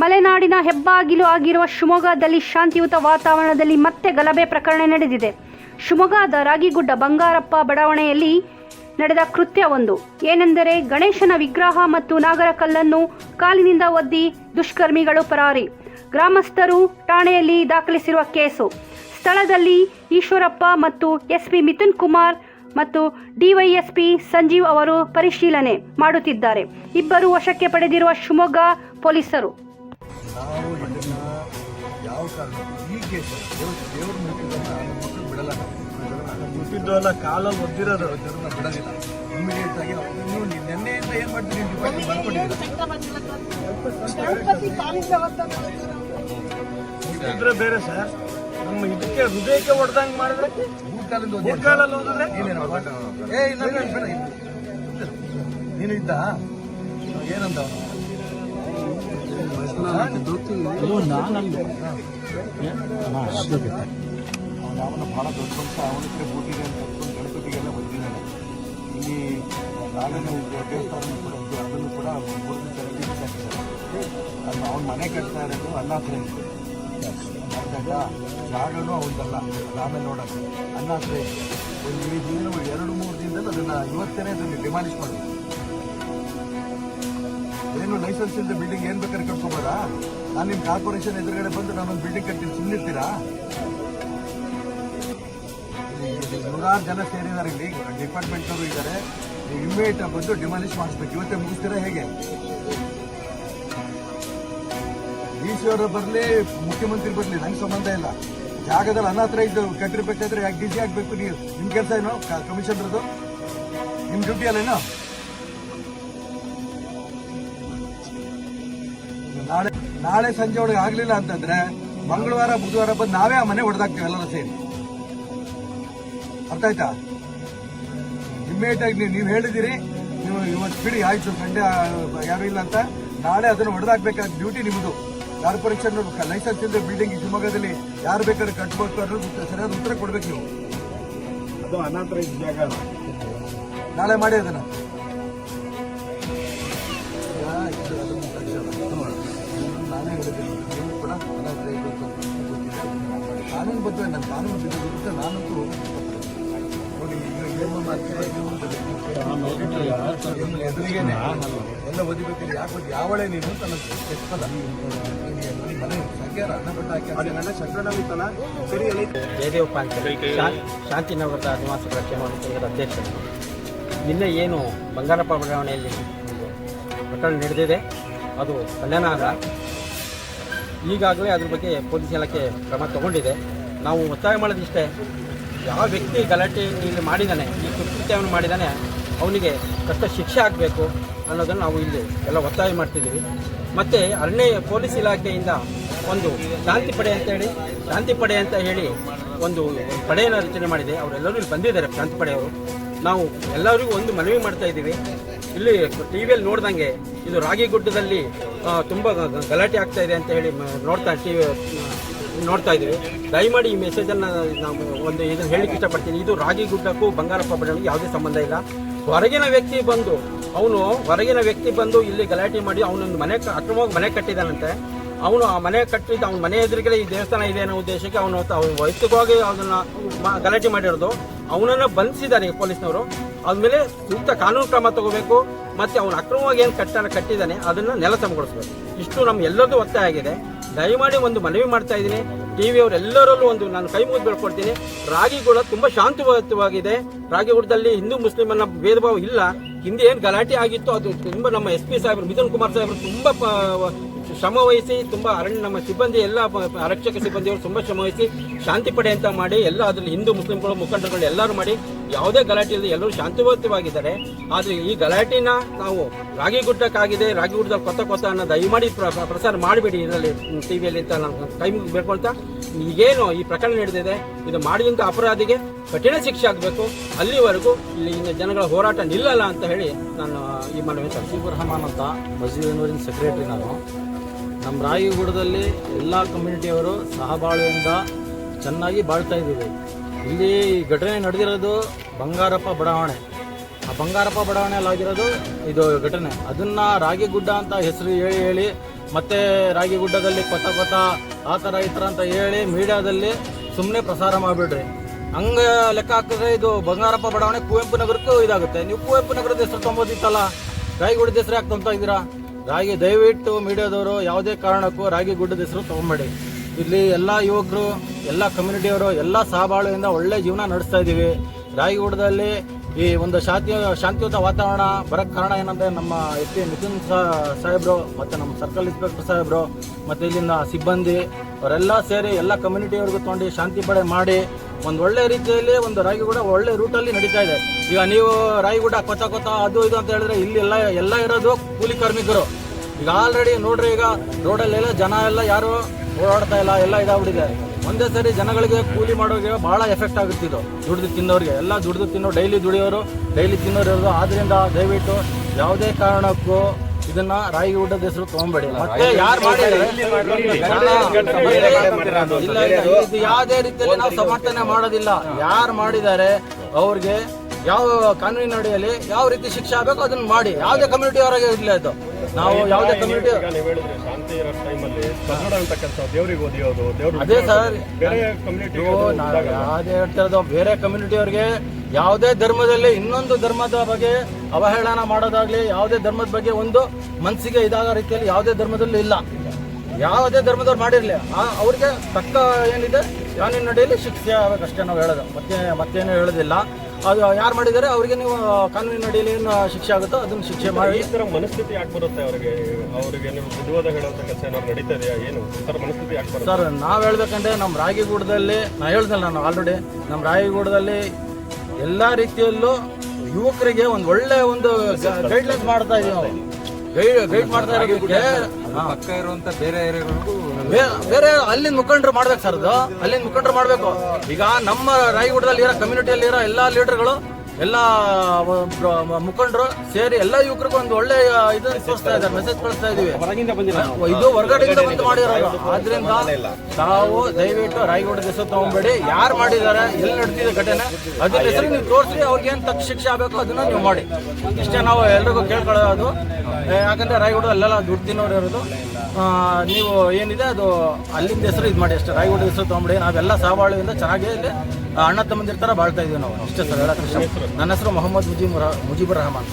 ಮಲೆನಾಡಿನ ಹೆಬ್ಬಾಗಿಲು ಆಗಿರುವ ಶಿವಮೊಗ್ಗದಲ್ಲಿ ಶಾಂತಿಯುತ ವಾತಾವರಣದಲ್ಲಿ ಮತ್ತೆ ಗಲಭೆ ಪ್ರಕರಣ ನಡೆದಿದೆ. ಶಿವಮೊಗ್ಗದ ರಾಗಿಗುಡ್ಡ ಬಂಗಾರಪ್ಪ ಬಡಾವಣೆಯಲ್ಲಿ ನಡೆದ ಕೃತ್ಯ ಒಂದು. ಏನೆಂದರೆ ಗಣೇಶನ ವಿಗ್ರಹ ಮತ್ತು ನಾಗರ ಕಲ್ಲನ್ನು ಕಾಲಿನಿಂದ ಒದ್ದಿ ದುಷ್ಕರ್ಮಿಗಳು ಪರಾರಿ. ಗ್ರಾಮಸ್ಥರು ಠಾಣೆಯಲ್ಲಿ ದಾಖಲಿಸಿರುವ ಕೇಸು. ಸ್ಥಳದಲ್ಲಿ ಈಶ್ವರಪ್ಪ ಮತ್ತು ಎಸ್ಪಿ ಮಿಥುನ್ ಕುಮಾರ್ ಮತ್ತು ಡಿವೈಎಸ್ಪಿ ಸಂಜೀವ್ ಅವರು ಪರಿಶೀಲನೆ ಮಾಡುತ್ತಿದ್ದಾರೆ. ಇಬ್ಬರು ವಶಕ್ಕೆ ಪಡೆದಿರುವ ಶಿವಮೊಗ್ಗ ಪೊಲೀಸರು. ನಾವು ಇದನ್ನು ಯಾವ ಕಾರಣ ಈ ಕೇಸ್ ದೇವ್ರ ದೇವ್ರ ಮುಟ್ಟಿದ್ದನ್ನ ನಮ್ಮ ಮಕ್ಕಳು ಬಿಡಲ್ಲ. ಮುಟ್ಟಿದ್ದು ಅಲ್ಲ ಕಾಲ ಒದ್ದಿರೋದು. ದೇವ್ರನ್ನ ಬಿಡೋದಿಲ್ಲ ಇಮಿಡಿಯೇಟ್ ಆಗಿ ನಾವು ನಿನ್ನೆಯಿಂದ ಏನು ಮಾಡ್ತೀರಿ ಡಿಪಾರ್ಟ್ಮೆಂಟ್ ಬೇರೆ ಸರ್. ನಮ್ಮ ಇದಕ್ಕೆ ಹೃದಯಕ್ಕೆ ಹೊಡೆದಂಗೆ ಮಾಡಿದ್ರೆ ಮೂರ್ ಕಾಲಿಂದ ಒಂದು ಮೂರ್ಕಾಲಲ್ಲಿ ಹೋದ್ರೆ? ನೀನೇನು ಏ ಇಲ್ಲ ಇಲ್ಲ, ಇಲ್ಲ. ನೀನು ಇದ್ದ? ಏನಂದ ಅವನು? ಬಹಳ ದೊಡ್ಡ ಮನುಷ್ಯ ಅವನಿಗೆ ಬೂಟಿಗೆ ಅಂತ ಕರ್ಕೊಂಡು ಗಣಪತಿಗೆಲ್ಲ ಬಂದಿದ್ದಾನೆ ಇಲ್ಲಿ ನಾಳೆನೂ ದೇವಸ್ಥಾನ ಕೂಡ ಅದನ್ನು ಕೂಡ ಮೂರು ಅದು ಅವನ ಮನೆ ಕಟ್ತಾ ಇರೋದು ಅನ್ನಾತ್ರ ಆದಾಗ ಜಾಗನೂ ಅವನದಲ್ಲ ಆಮೇಲೆ ನೋಡೋದು ಅನ್ನಾತ್ರ ಒಂದು ದಿನ ಎರಡು ಮೂರು ದಿನದಲ್ಲಿ ಅದನ್ನು ಇವತ್ತೇನೆ ಅದನ್ನು ಡಿಮಾಲಿಷ್ ಏನು ಲೈಸೆನ್ಸ್ ಇಲ್ಲದೆ ಬಿಲ್ಡಿಂಗ್ ಏನ್ ಬೇಕಾದ್ರೆ ಕಟ್ಕೋಬೋದಾ? ನಾನು ನಿಮ್ಮ ಕಾರ್ಪೊರೇಷನ್ ಎದುರುಗಡೆ ಬಂದು ನಾನೊಂದು ಬಿಲ್ಡಿಂಗ್ ಕಟ್ತೀನಿ ಸುಮ್ಮನಿರ್ತೀರಾ ನೂರಾರು ಜನ ಸೇರಿದ್ದಾರೆ ಇಲ್ಲಿ ಡಿಪಾರ್ಟ್ಮೆಂಟ್ ಅವರು ಇದ್ದಾರೆ. ಇಮ್ಮಿಡಿಯೇಟ್ ಬಂದು ಡಿಮಾಲಿಷ್ ಮಾಡಿಸ್ಬೇಕು. ಇವತ್ತೇ ಮುಗಿಸ್ತೀರಾ ಹೇಗೆ? ಡಿ ಸಿ ಅವರು ಬರಲಿ, ಮುಖ್ಯಮಂತ್ರಿ ಬರಲಿ, ನಂಗೆ ಸಂಬಂಧ ಇಲ್ಲ. ಜಾಗದಲ್ಲಿ ಅನಾಥರ ಇದ್ದು ಕಟ್ಟಿರ್ಬೇಕಾದ್ರೆ ಯಾಕೆ ಡಿ ಸಿ ಆಗ್ಬೇಕು ನೀವು? ನಿಮ್ಮ ಕೆಲಸ ಏನು ಕಮಿಷನರ್ದು ನಿಮ್ಮ ಡ್ಯೂಟಿ ಅಲ್ಲೇನೋ? ನಾಳೆ ನಾಳೆ ಸಂಜೆ ಒಳಗೆ ಆಗ್ಲಿಲ್ಲ ಅಂತಂದ್ರೆ ಮಂಗಳವಾರ ಬುಧವಾರ ಬಂದು ನಾವೇ ಆ ಮನೆ ಹೊಡೆದಾಕ್ತೀವಿ ಎಲ್ಲರೂ ಸೇರಿ. ಅರ್ಥ ಆಯ್ತಾ? ಇಮ್ಮಿಡಿಯೇಟ್ ಆಗಿ ನೀವು ನೀವು ಹೇಳಿದಿರಿ ನೀವು ಇವತ್ತು ಬಿಡಿ ಆಯ್ತು ಸಂಡೆ ಯಾರು ಇಲ್ಲ ಅಂತ. ನಾಳೆ ಅದನ್ನು ಹೊಡೆದಾಕ್ಬೇಕಾದ ಡ್ಯೂಟಿ ನಿಮ್ಮದು ಕಾರ್ಪೊರೇಷನ್ ಲೈಸೆನ್ಸ್ ಇಲ್ಲದೆ ಬಿಲ್ಡಿಂಗ್ ಶಿವಮೊಗ್ಗದಲ್ಲಿ ಯಾರು ಬೇಕಾದ್ರೆ ಕಟ್ಬೇಕು ಅನ್ನೋದು ಸರಿಯಾದ ಉತ್ತರ ಕೊಡ್ಬೇಕು ನೀವು. ಅದು ಅನಾಥರ ಜಾಗ ನಾಳೆ ಮಾಡಿ ಅದನ್ನ. ಬದ್ಧ ನನ್ನ ಕಾನೂನು ಬಿದ್ದಿರುತ್ತೆ ನಾನಂತೂ ಎದುರಿಗೇನೆ ಎಲ್ಲ ಓದಿಬೇಕಿಲ್ಲ ಯಾಕೆ ಯಾವಳೆ ನೀನು? ತನ್ನ ನನ್ನ ಕೆಟ್ಟದ ಮನೆ ಸಂಖ್ಯಾರ ಅನ್ನ ಬಟ್ಟ ಹಾಕಿ ಶಂಕರನಾಮಿತನ ಸರಿ ಅಲ್ಲಿ ಶಾಂತಿನಗರದ ನಿವಾಸಿಗಳ ಕ್ಷೇಮ ಸಂಘದ ಅಧ್ಯಕ್ಷರು. ನಿನ್ನೆ ಏನು ಬಂಗಾರಪ್ಪ ಬಡಾವಣೆಯಲ್ಲಿ ಪ್ರಕರಣ ನಡೆದಿದೆ? ಅದು ಕಲ್ಯಾಣ ಆದ ಈಗಾಗಲೇ ಅದ್ರ ಬಗ್ಗೆ ಪೊಲೀಸ್ ಇಲಾಖೆ ಕ್ರಮ ತಗೊಂಡಿದೆ. ನಾವು ಒತ್ತಾಯ ಮಾಡೋದಿಷ್ಟೇ. ಯಾವ ವ್ಯಕ್ತಿ ಗಲಾಟೆ ಇಲ್ಲಿ ಮಾಡಿದ್ದಾನೆ, ಈ ಕೃತ್ಯವನ್ನು ಮಾಡಿದ್ದಾನೆ, ಅವನಿಗೆ ಕಷ್ಟ ಶಿಕ್ಷೆ ಆಗಬೇಕು ಅನ್ನೋದನ್ನು ನಾವು ಇಲ್ಲಿ ಎಲ್ಲ ಒತ್ತಾಯ ಮಾಡ್ತಿದ್ದೀವಿ. ಮತ್ತು ಅರಣ್ಯ ಪೊಲೀಸ್ ಇಲಾಖೆಯಿಂದ ಒಂದು ಶಾಂತಿ ಪಡೆ ಅಂತ ಹೇಳಿ, ಶಾಂತಿ ಪಡೆ ಅಂತ ಹೇಳಿ ಒಂದು ಪಡೆಯನ್ನು ರಚನೆ ಮಾಡಿದೆ. ಅವರೆಲ್ಲರೂ ಇಲ್ಲಿ ಬಂದಿದ್ದಾರೆ, ಶಾಂತಿ ಪಡೆಯವರು. ನಾವು ಎಲ್ಲರಿಗೂ ಒಂದು ಮನವಿ ಮಾಡ್ತಾ ಇದ್ದೀವಿ. ಇಲ್ಲಿ ಟಿ ವಿಯಲ್ಲಿ ನೋಡ್ದಂಗೆ ಇದು ರಾಗಿಗುಡ್ಡದಲ್ಲಿ ಗುಡ್ಡದಲ್ಲಿ ತುಂಬ ಗಲಾಟೆ ಆಗ್ತಾ ಇದೆ ಅಂತ ಹೇಳಿ ನೋಡ್ತಾ ಟಿ ನೋಡ್ತಾ ಇದ್ದೀವಿ. ದಯಮಾಡಿ ಈ ಮೆಸೇಜನ್ನು ನಾವು ಒಂದು ಇದನ್ನು ಹೇಳಲಿಕ್ಕೆ ಇಷ್ಟಪಡ್ತೀನಿ. ಇದು ರಾಗಿ ಗುಡ್ಡಕ್ಕೂ ಬಂಗಾರಪ್ಪ ಬಡವಣಿಗೆ ಯಾವುದೇ ಸಂಬಂಧ ಇಲ್ಲ. ಹೊರಗಿನ ವ್ಯಕ್ತಿ ಬಂದು, ಅವನು ಹೊರಗಿನ ವ್ಯಕ್ತಿ ಬಂದು ಇಲ್ಲಿ ಗಲಾಟೆ ಮಾಡಿ ಅವನೊಂದು ಮನೆ ಅಕ್ರಮವಾಗಿ ಮನೆ ಕಟ್ಟಿದ್ದಾನಂತೆ ಅವನು ಆ ಮನೆ ಕಟ್ಟಿದ್ದು ಅವನ ಮನೆ ಎದುರುಗಡೆ ಈ ದೇವಸ್ಥಾನ ಇದೆ ಅನ್ನೋ ಉದ್ದೇಶಕ್ಕೆ ಅವನು ಅವನು ವೈಯಕ್ತಿಕವಾಗಿ ಅದನ್ನ ಗಲಾಟೆ ಮಾಡಿರೋದು. ಅವನನ್ನು ಬಂಧಿಸಿದ್ದಾರೆ ಪೊಲೀಸ್ನವರು. ಆದಮೇಲೆ ಸೂಕ್ತ ಕಾನೂನು ಕ್ರಮ ತಗೋಬೇಕು. ಮತ್ತೆ ಅವನು ಅಕ್ರಮವಾಗಿ ಏನು ಕಟ್ಟ ಕಟ್ಟಿದ್ದಾನೆ, ಅದನ್ನ ನೆಲಸಮಗೊಳಿಸಬೇಕು ಇಷ್ಟು ನಮ್ಮ ಎಲ್ಲರದ್ದು ಒತ್ತಾಯ ಆಗಿದೆ. ದಯಮಾಡಿ ಒಂದು ಮನವಿ ಮಾಡ್ತಾ ಇದ್ದೀನಿ. ಅವರೆಲ್ಲರಲ್ಲೂ ಒಂದು ನಾನು ಕೈ ಮುಗಿದು ಬೆಳ್ಕೊಡ್ತೀನಿ ರಾಗಿಗುಡ ತುಂಬ ಶಾಂತವಾಗಿದೆ ರಾಗಿಗುಡದಲ್ಲಿ ಹಿಂದೂ ಮುಸ್ಲಿಮನ್ನ ಭೇದ ಭಾವ ಇಲ್ಲ. ಹಿಂದೆ ಏನು ಗಲಾಟೆ ಆಗಿತ್ತು ಅದು ತುಂಬ ನಮ್ಮ ಎಸ್ ಪಿ ಸಾಹೇಬರು, ಮಿಥುನ್ ಕುಮಾರ್ ಸಾಹೇಬರು ತುಂಬ ಶ್ರಮ ವಹಿಸಿ, ತುಂಬ ಅರಣ್ಯ, ನಮ್ಮ ಸಿಬ್ಬಂದಿ ಎಲ್ಲ ಆರಕ್ಷಕ ಸಿಬ್ಬಂದಿಯವರು ತುಂಬ ಶ್ರಮ ವಹಿಸಿ, ಶಾಂತಿ ಪಡೆ ಅಂತ ಮಾಡಿ, ಎಲ್ಲ ಅದರಲ್ಲಿ ಹಿಂದೂ ಮುಸ್ಲಿಂಗಳು ಮುಖಂಡರುಗಳು ಎಲ್ಲರೂ ಮಾಡಿ ಯಾವುದೇ ಗಲಾಟೆ ಇಲ್ಲದೆ ಎಲ್ಲರೂ ಶಾಂತಿಯುತವಾಗಿದ್ದಾರೆ ಆದರೆ ಈ ಗಲಾಟೆನ ನಾವು ರಾಗಿ ಗುಡ್ಡಕ್ಕಾಗಿದೆ, ರಾಗಿ ಗುಡ್ಡದಲ್ಲಿ ಕೊತ್ತ ಕೊತ್ತ ಅನ್ನೋ ದಯಮಾಡಿ ಪ್ರ- ಪ್ರ- ಪ್ರಸಾರ ಮಾಡಬೇಡಿ ಇದರಲ್ಲಿ ನಾನು ಕೈ ಮುಗಿದು ಬೇಡ್ಕೊಳ್ತಾ ಈಗೇನು ಈ ಪ್ರಕರಣ ನಡೆದಿದೆ, ಇದು ಮಾಡಿದಂಥ ಅಪರಾಧಿಗೆ ಕಠಿಣ ಶಿಕ್ಷೆ ಆಗಬೇಕು. ಅಲ್ಲಿವರೆಗೂ ಇಲ್ಲಿ ಜನಗಳ ಹೋರಾಟ ನಿಲ್ಲಲ್ಲ ಅಂತ ಹೇಳಿ ನಾನು ಈ ಮನವಿ ನಸೀಬ್ ರಹಮಾನ್ ಅಂತ ಮಸೀದಿನೂರಿನ ಸೆಕ್ರೆಟರಿ ನಾನು. ನಮ್ಮ ರಾಗಿಗೂಡದಲ್ಲಿ ಎಲ್ಲ ಕಮ್ಯುನಿಟಿಯವರು ಸಹಬಾಳ್ವೆಯಿಂದ ಚೆನ್ನಾಗಿ ಬಾಳ್ತಾ ಇದ್ದೀವಿ. ಇಲ್ಲಿ ಘಟನೆ ನಡೆದಿರೋದು ಬಂಗಾರಪ್ಪ ಬಡಾವಣೆ. ಆ ಬಂಗಾರಪ್ಪ ಬಡಾವಣೆಯಲ್ಲಿ ಆಗಿರೋದು ಇದು ಘಟನೆ. ಅದನ್ನ ರಾಗಿಗುಡ್ಡ ಅಂತ ಹೆಸರು ಹೇಳಿ ಹೇಳಿ, ಮತ್ತೆ ರಾಗಿಗುಡ್ಡದಲ್ಲಿ ಕೊತ್ತ ಕೊತ್ತ ಆ ಥರ ಈ ಅಂತ ಹೇಳಿ ಮೀಡಿಯಾದಲ್ಲಿ ಸುಮ್ಮನೆ ಪ್ರಸಾರ ಮಾಡಿಬಿಡ್ರಿ ಹಂಗೆ ಲೆಕ್ಕ ಹಾಕಿದ್ರೆ ಇದು ಬಂಗಾರಪ್ಪ ಬಡಾವಣೆ ಕುವೆಂಪು ನಗರಕ್ಕೂ ಇದಾಗುತ್ತೆ. ನೀವು ಕುವೆಂಪು ನಗರದ ಹೆಸರು ತೊಂಬೋದಿತ್ತಲ್ಲ ರಾಗಿಗುಡ್ಡದ ಹೆಸರು ಯಾಕೆ ತೊಂತ ಇದ್ದೀರಾ? ರಾಗಿ ದಯವಿಟ್ಟು ಮೀಡಿಯಾದವರು ಯಾವುದೇ ಕಾರಣಕ್ಕೂ ರಾಗಿ ಗುಡ್ಡದ ಹೆಸರು ತಗೊಂಬೇಡಿ. ಇಲ್ಲಿ ಎಲ್ಲ ಯುವಕರು, ಎಲ್ಲ ಕಮ್ಯುನಿಟಿಯವರು ಎಲ್ಲ ಸಹಬಾಳ್ವೆಯಿಂದ ಒಳ್ಳೆ ಜೀವನ ನಡೆಸ್ತಾ ಇದ್ದೀವಿ. ರಾಗಿ ಗುಡ್ಡದಲ್ಲಿ ಈ ಒಂದು ಶಾಂತಿ ಶಾಂತಿಯುತ ವಾತಾವರಣ ಬರಕ್ಕೆ ಕಾರಣ ಏನಂದ್ರೆ ನಮ್ಮ ಎಸ್ ಪಿ ನಿತಿನ್ ಸಾಹೇಬ್ರು ಮತ್ತು ನಮ್ಮ ಸರ್ಕಲ್ ಇನ್ಸ್ಪೆಕ್ಟರ್ ಸಾಹೇಬ್ರು ಮತ್ತು ಇಲ್ಲಿನ ಸಿಬ್ಬಂದಿ ಅವರೆಲ್ಲ ಸೇರಿ ಎಲ್ಲ ಕಮ್ಯುನಿಟಿಯವ್ರಿಗೂ ತೊಗೊಂಡು ಶಾಂತಿ ಪಡೆ ಮಾಡಿ ಒಂದು ಒಳ್ಳೆ ರೀತಿಯಲ್ಲಿ ಒಂದು ರಾಗಿಗುಡ ಒಳ್ಳೆ ರೂಟಲ್ಲಿ ನಡೀತಾ ಇದೆ. ಈಗ ನೀವು ರಾಗಿಗುಡ ಕೊತ್ತ ಕೊತ್ತ ಅದು ಇದು ಅಂತ ಹೇಳಿದ್ರೆ ಇಲ್ಲಿ ಎಲ್ಲ ಎಲ್ಲ ಇರೋದು ಕೂಲಿ ಕಾರ್ಮಿಕರು. ಈಗ ಆಲ್ರೆಡಿ ನೋಡ್ರಿ ಈಗ ರೋಡಲ್ಲೆಲ್ಲ ಜನ ಎಲ್ಲ ಯಾರು ಓಡಾಡ್ತಾ ಇಲ್ಲ, ಎಲ್ಲ ಇದಾಗ್ಬಿಟ್ಟಿದೆ. ಒಂದೇ ಸರಿ ಜನಗಳಿಗೆ ಕೂಲಿ ಮಾಡೋರಿಗೆ ಬಹಳ ಎಫೆಕ್ಟ್ ಆಗುತ್ತಿದ್ದು. ದುಡ್ದು ತಿನ್ನೋರಿಗೆ. ಎಲ್ಲ ದುಡ್ದು ತಿನ್ನೋ ಡೈಲಿ ದುಡಿಯೋರು ಡೈಲಿ ತಿನ್ನೋರು ಇರೋದು ಆದ್ರಿಂದ ದಯವಿಟ್ಟು ಯಾವುದೇ ಕಾರಣಕ್ಕೂ ಇದನ್ನ ರಾಗಿ ಊಟದ ಹೆಸರು ತಗೊಂಬೇಡಿ. ಮತ್ತೆ ಯಾರು ಮಾಡಿದ್ದಾರೆ? ಯಾವುದೇ ರೀತಿಯಲ್ಲಿ ನಾವು ಸಮರ್ಥನೆ ಮಾಡೋದಿಲ್ಲ. ಯಾರು ಮಾಡಿದ್ದಾರೆ? ಅವ್ರಿಗೆ ಯಾವ ಕಾನೂನಿನ ಅಡಿಯಲ್ಲಿ ಯಾವ ರೀತಿ ಶಿಕ್ಷೆ ಆಗಬೇಕು ಅದನ್ನ ಮಾಡಿ. ಯಾವುದೇ ಕಮ್ಯುನಿಟಿ ಅವರಾಗೆ ಇರಲಿ ಅದು. ನಾವು ಯಾವುದೇ ಕಮ್ಯುನಿಟಿ ಈಗ ನೀವು ಹೇಳಿದ್ರೆ ಶಾಂತಿ ಇರೋ ಟೈಮಲ್ಲಿ ಕನ್ನಡ ಅಂತ ಕೆಲಸ ದೇವ್ರಿಗೆ ಓದಿಯೋದು ದೇವ್ರು ಅದೇ ಸರ್ ಬೇರೆ ಕಮ್ಯುನಿಟಿ ಬೇರೆ ಕಮ್ಯುನಿಟಿ ಅವ್ರಿಗೆ ಯಾವುದೇ ಧರ್ಮದಲ್ಲಿ ಇನ್ನೊಂದು ಧರ್ಮದ ಬಗ್ಗೆ ಅವಹೇಳನ ಮಾಡೋದಾಗ್ಲಿ ಯಾವುದೇ ಧರ್ಮದ ಬಗ್ಗೆ ಒಂದು ಮನಸ್ಸಿಗೆ ಇದಾಗೋ ರೀತಿಯಲ್ಲಿ ಯಾವುದೇ ಧರ್ಮದಲ್ಲಿ ಇಲ್ಲ. ಯಾವುದೇ ಧರ್ಮದವ್ರು ಮಾಡಿರಲಿ. ಅವ್ರಿಗೆ ತಕ್ಕ ಏನಿದೆ ಕಾನೂನಿನ ನಡೆಯಲ್ಲಿ ಶಿಕ್ಷೆ ಆಗಬೇಕಷ್ಟೇ ನಾವು ಹೇಳೋದು. ಮತ್ತೆ ಮತ್ತೇನು ಹೇಳೋದಿಲ್ಲ. ಅದು ಯಾರು ಮಾಡಿದ್ದಾರೆ ಅವರಿಗೆ ನೀವು ಕಾನೂನಿನ ಅಡಿಯಲ್ಲಿ ಏನು ಶಿಕ್ಷೆ ಆಗುತ್ತೋ ಅದನ್ನು ಶಿಕ್ಷೆ ಮಾಡಿ ಈ ಥರ ಮನಸ್ಥಿತಿ ಯಾಕೆ ಬರುತ್ತೆ ಅವರಿಗೆ? ಅವರಿಗೆ ನೀವು ಬುದ್ಧಿವಾದ ಹೇಳುವಂತ ಕೆಲಸ ಏನಾದ್ರು ನಡೀತಾ ಇದೆಯಾ? ಏನು? ಈ ಥರ ಮನಸ್ಥಿತಿ ಯಾಕೆ ಬರುತ್ತೆ? ಸರ್ ನಾವು ಹೇಳ್ಬೇಕಂದ್ರೆ ನಮ್ಮ ರಾಗಿಗೂಡದಲ್ಲಿ ನಾ ಹೇಳ್ದಲ್ಲ ನಾನು ಆಲ್ರೆಡಿ ನಮ್ಮ ರಾಗಿಗೂಡದಲ್ಲಿ ಎಲ್ಲ ರೀತಿಯಲ್ಲೂ ಯುವಕರಿಗೆ ಒಂದು ಒಳ್ಳೆ ಒಂದು ಗೈಡ್ಲೈನ್ಸ್ ಮಾಡ್ತಾ ಇದೀವಿ ನಾವು. ಗೈಡ್ ಗೈಡ್ ಮಾಡ್ತಾ ಇರೋದಕ್ಕೆ ಹಾ. ಪಕ್ಕ ಇರುವಂತ ಬೇರೆ ಏರಿಯಾಗಳಿಗೂ ಬೇರೆ ಅಲ್ಲಿಂದ ಮುಖಂಡರು ಮಾಡ್ಬೇಕು ಸರ್ ಅದು ಅಲ್ಲಿಂದ ಮುಖಂಡರು ಮಾಡ್ಬೇಕು ಈಗ ನಮ್ಮ ರಾಯಗುಡದಲ್ಲಿ ಇರೋ ಕಮ್ಯುನಿಟಿಯಲ್ಲಿ ಇರೋ ಎಲ್ಲಾ ಲೀಡರ್ಗಳು ಎಲ್ಲ ಮುಖಂಡರು ಸೇರಿ ಎಲ್ಲ ಯುವಕರಿಗೂ ಒಂದು ಒಳ್ಳೆ ಇದು ತೋರಿಸ್ತಾ ಇದ್ದಾರೆ ಮೆಸೇಜ್ ಕಳಿಸ್ತಾ ಇದೀವಿ. ಇದು ಹೊರಗಡೆಯಿಂದ ಬಂದು ಮಾಡಿರೋದು. ಆದ್ರಿಂದ ತಾವು ದಯವಿಟ್ಟು ರಾಯಗೌಡ ಹೆಸರು ತಗೊಂಬೇಡಿ. ಯಾರು ಮಾಡಿದ್ದಾರೆ ಎಲ್ಲಿ ನಡೆದಿದೆ ಘಟನೆ ಅದ್ರ ಹೆಸರು ನೀವು ತೋರಿಸಿ ಅವ್ರಿಗೆ ಏನು ತಕ್ಕ ಶಿಕ್ಷೆ ಆಗಬೇಕು ಅದನ್ನ ನೀವು ಮಾಡಿ. ಇಷ್ಟೇ ನಾವು ಎಲ್ರಿಗೂ ಕೇಳ್ಕೊಳ್ಳೋದು. ಯಾಕಂದ್ರೆ ರಾಯಗೌಡ ಅಲ್ಲೆಲ್ಲ ದುಡ್ಡು ತಿನ್ನೋರು ಇರೋದು. ನೀವು ಏನಿದೆ ಅದು ಅಲ್ಲಿಂದ ಹೆಸರು ಇದು ಮಾಡಿ ಅಷ್ಟೇ. ರಾಯಗೌಡ ಹೆಸರು ತಗೊಂಬಿಡಿ. ನಾವೆಲ್ಲ ಸಹಬಾಳ್ವೆಯಿಂದ ಚೆನ್ನಾಗೇ ಇಲ್ಲಿ ಅಣ್ಣ ತಮ್ಮಂದಿರ್ತಾರ ಬಾಳ್ತಾ ಇದೀವಿ ನಾವು. ಅಷ್ಟೇ ಸರ್ ಹೇಳಕ್ಕೆ ನನ್ನ ಹೆಸರು ಮೊಹಮ್ಮದ್ ಮುಜೀಬ್ ಮುಜೀಬುರ್ ರಹಮಾನ್.